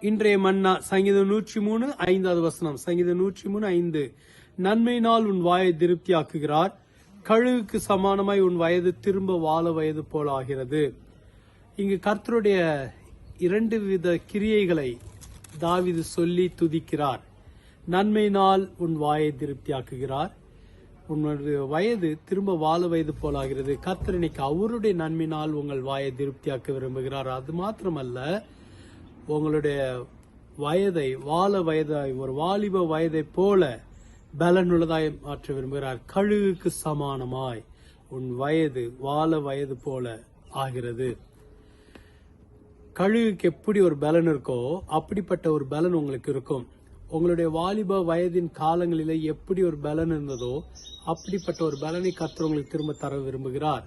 இன்றைய மன்னா சங்கீதம் நூற்றி மூணு ஐந்தாவது வசனம். சங்கீதம் நூற்றி மூணு ஐந்து. நன்மையினால் உன் வாயை திருப்தியாக்குகிறார். கழுகுக்கு சமானமாய் உன் வயது திரும்ப வாழ வயது போல ஆகிறது. இங்கு கர்த்தருடைய இரண்டு வித கிரியைகளை தாவிது சொல்லி துதிக்கிறார். நன்மையினால் உன் வாயை திருப்தியாக்குகிறார். உன்னுடைய வயது திரும்ப வாழ வயது போலாகிறது கர்த்தர் இன்னைக்கு அவருடைய நன்மையினால் உங்கள் வாயை திருப்தியாக்க விரும்புகிறார். அது மாத்திரமல்ல உங்களுடைய வயதை வாழ வயதாய் ஒரு வாலிப வயதை போல பலனுள்ளதாய் மாற்ற விரும்புகிறார். கழுகுக்கு சமானமாய் உன் வயது வாழ வயது போல ஆகிறது. கழுகுக்கு எப்படி ஒரு பலன் இருக்கோ அப்படிப்பட்ட ஒரு பலன் உங்களுக்கு இருக்கும். உங்களுடைய வாலிப வயதின் காலங்களிலே எப்படி ஒரு பலன் இருந்ததோ அப்படிப்பட்ட ஒரு பலனை கத்துறவங்களுக்கு உங்களுக்கு திரும்ப தர விரும்புகிறார்.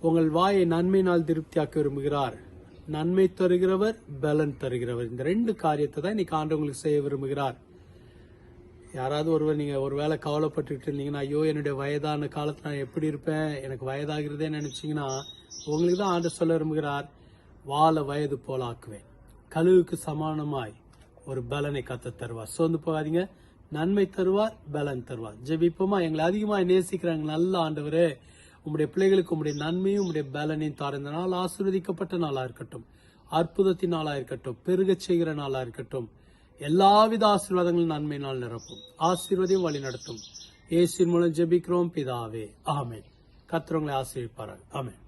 உங்கள் வாயை நன்மையினால் திருப்தியாக்க விரும்புகிறார். நன்மை தருகிறவர் பலன் தருகிறவர். இந்த ரெண்டு காரியத்தை தான் இன்னைக்கு ஆண்டவங்களுக்கு செய்ய விரும்புகிறார். யாராவது ஒருவர் நீங்க ஒருவேளை கவலைப்பட்டுட்டு இருந்தீங்கன்னா ஐயோ என்னுடைய வயதான காலத்துல நான் எப்படி இருப்பேன்? எனக்கு வயதாகிறதே நினைச்சீங்கன்னா உங்களுக்கு தான் ஆண்டு சொல்ல விரும்புகிறார் வாழ வயது போலாக்குவேன் கழுவுக்கு சமானமாய் ஒரு பலனை கத்த தருவார். சோர்ந்து போகாதீங்க. நன்மை தருவார் பலன் தருவார். ஜெபிப்போமா? எங்களை அதிகமாக நேசிக்கிறாங்க நல்ல ஆண்டவரே. உம்முடைய பிள்ளைகளுக்கு உம்முடைய நன்மையும் உம்முடைய பலனையும் தார இந்த நாள் ஆசீர்வதிக்கப்பட்ட நாளா இருக்கட்டும். அற்புதத்தின் நாளா இருக்கட்டும். பெருகச் செய்கிற நாளா இருக்கட்டும். எல்லாவித ஆசீர்வாதங்களும் நன்மை நாள் நிரப்பும். ஆசீர்வதையும் வழி நடத்தும். ஏசின் மூலம் ஜெபிக்கிறோம் பிதாவே. ஆமென். கத்துறவங்களை ஆசீர்விப்பார்கள் ஆமென்.